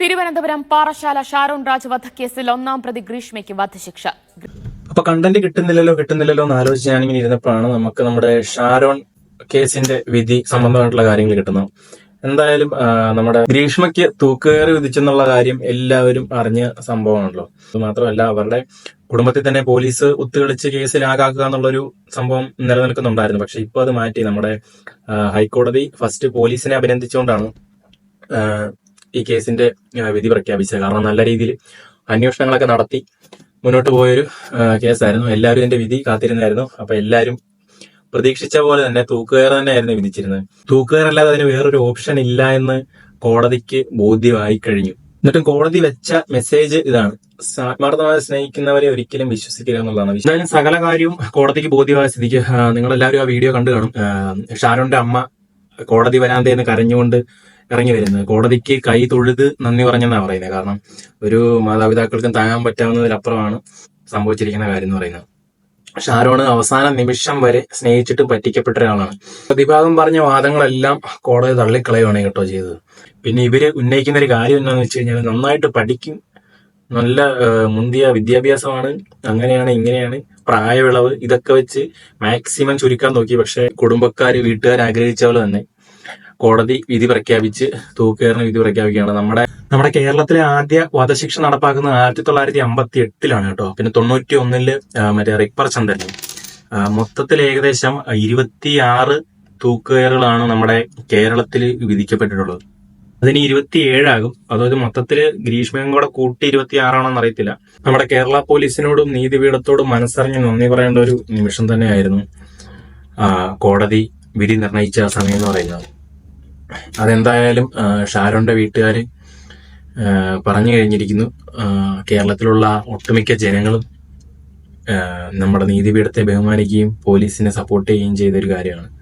തിരുവനന്തപുരം പാറശാല ഷാരോൺ രാജ് വധക്കേസിൽ ഒന്നാം പ്രതി ഗ്രീഷ്മയ്ക്ക് വധശിക്ഷ. അപ്പൊ കണ്ടന്റ് കിട്ടുന്നില്ലല്ലോ കിട്ടുന്നില്ലല്ലോ എന്ന് ആലോചിച്ച് ഞാനിങ്ങനെ ഇരുന്നപ്പോഴാണ് നമുക്ക് നമ്മുടെ ഷാരോൺ കേസിന്റെ വിധി സംബന്ധമായിട്ടുള്ള കാര്യങ്ങൾ കിട്ടുന്നത്. എന്തായാലും നമ്മുടെ ഗ്രീഷ്മയ്ക്ക് തൂക്കുകയറി വിധിച്ചെന്നുള്ള കാര്യം എല്ലാവരും അറിഞ്ഞ സംഭവമാണല്ലോ. അത് മാത്രമല്ല അവരുടെ കുടുംബത്തിൽ തന്നെ പോലീസ് ഒത്തുകളിച്ച് കേസിലാകാക്കുക എന്നുള്ളൊരു സംഭവം നിലനിൽക്കുന്നുണ്ടായിരുന്നു. പക്ഷെ ഇപ്പൊ അത് മാറ്റി നമ്മുടെ ഹൈക്കോടതി ഫസ്റ്റ് പോലീസിനെ അഭിനന്ദിച്ചുകൊണ്ടാണ് ഈ കേസിന്റെ വിധി പ്രഖ്യാപിച്ചത്. കാരണം നല്ല രീതിയിൽ അന്വേഷണങ്ങളൊക്കെ നടത്തി മുന്നോട്ട് പോയൊരു കേസായിരുന്നു. എല്ലാവരും ഇതിന്റെ വിധി കാത്തിരുന്നായിരുന്നു. അപ്പൊ എല്ലാവരും പ്രതീക്ഷിച്ച പോലെ തന്നെ തൂക്കുകയർ തന്നെയായിരുന്നു വിധിച്ചിരുന്നത്. തൂക്കുകയറല്ലാതെ അതിന് വേറൊരു ഓപ്ഷൻ ഇല്ല എന്ന് കോടതിക്ക് ബോധ്യമായി കഴിഞ്ഞു. എന്നിട്ടും കോടതി വെച്ച മെസ്സേജ് ഇതാണ്. ആത്മാർത്ഥമായി സ്നേഹിക്കുന്നവരെ ഒരിക്കലും വിശ്വസിക്കുക എന്നുള്ളതാണ്. ഞാൻ സകല കാര്യവും കോടതിക്ക് ബോധ്യമായ സ്ഥിതിക്ക് നിങ്ങൾ എല്ലാവരും ആ വീഡിയോ കണ്ടു കാണും. ഷാരോന്റെ അമ്മ കോടതി വരാന്തേന്ന് കരഞ്ഞുകൊണ്ട് ഇറങ്ങി വരുന്നത്. കോടതിക്ക് കൈ തൊഴുത് നന്ദി പറഞ്ഞെന്നാണ് പറയുന്നത്. കാരണം ഒരു മാതാപിതാക്കൾക്കും താങ്ങാൻ പറ്റാവുന്നതിലപ്പുറമാണ് സംഭവിച്ചിരിക്കുന്ന കാര്യം എന്ന് പറയുന്നത്. ഷാരോണ് അവസാന നിമിഷം വരെ സ്നേഹിച്ചിട്ട് പറ്റിക്കപ്പെട്ട ഒരാളാണ്. പ്രതിഭാഗം പറഞ്ഞ വാദങ്ങളെല്ലാം കോടതി തള്ളിക്കളയുകയാണ് കേട്ടോ ചെയ്തത്. പിന്നെ ഇവർ ഉന്നയിക്കുന്ന ഒരു കാര്യം എന്താണെന്ന് വെച്ച് കഴിഞ്ഞാൽ നന്നായിട്ട് പഠിക്കും. നല്ല മുന്തിയ വിദ്യാഭ്യാസമാണ്. അങ്ങനെയാണ് ഇങ്ങനെയാണ്. പ്രായവിളവ് ഇതൊക്കെ വെച്ച് മാക്സിമം ചുരുക്കാൻ നോക്കി. പക്ഷെ കുടുംബക്കാര് വീട്ടുകാർ ആഗ്രഹിച്ച പോലെ തന്നെ കോടതി വിധി പ്രഖ്യാപിച്ച് തൂക്കുകയറിന് വിധി പ്രഖ്യാപിക്കുകയാണ്. നമ്മുടെ നമ്മുടെ കേരളത്തിലെ ആദ്യ വധശിക്ഷ നടപ്പാക്കുന്നത് ആയിരത്തി തൊള്ളായിരത്തി അമ്പത്തി എട്ടിലാണ് കേട്ടോ. പിന്നെ തൊണ്ണൂറ്റി ഒന്നിൽ മറ്റേ റിപ്പർ ചന്ദ്രൻ മൊത്തത്തിൽ ഏകദേശം ഇരുപത്തിയാറ് തൂക്കുകയറുകളാണ് നമ്മുടെ കേരളത്തിൽ വിധിക്കപ്പെട്ടിട്ടുള്ളത്. അതിന് ഇരുപത്തിയേഴാകും. അതായത് മൊത്തത്തിൽ ഗ്രീഷ്മയും കൂടെ കൂട്ടി ഇരുപത്തിയാറാണെന്ന് അറിയത്തില്ല. നമ്മുടെ കേരള പോലീസിനോടും നീതിപീഠത്തോടും മനസ്സറിഞ്ഞ് നന്ദി പറയേണ്ട ഒരു നിമിഷം തന്നെയായിരുന്നു കോടതി വിധി നിർണയിച്ച സമയം എന്ന് പറയുന്നത്. അതെന്തായാലും ഷാരോന്റെ വീട്ടുകാര് പറഞ്ഞു കഴിഞ്ഞിരിക്കുന്നു. കേരളത്തിലുള്ള ഒട്ടുമിക്ക ജനങ്ങളും നമ്മുടെ നീതിപീഠത്തെ ബഹുമാനിക്കുകയും പോലീസിനെ സപ്പോർട്ട് ചെയ്യുകയും ചെയ്ത ഒരു കാര്യമാണ്.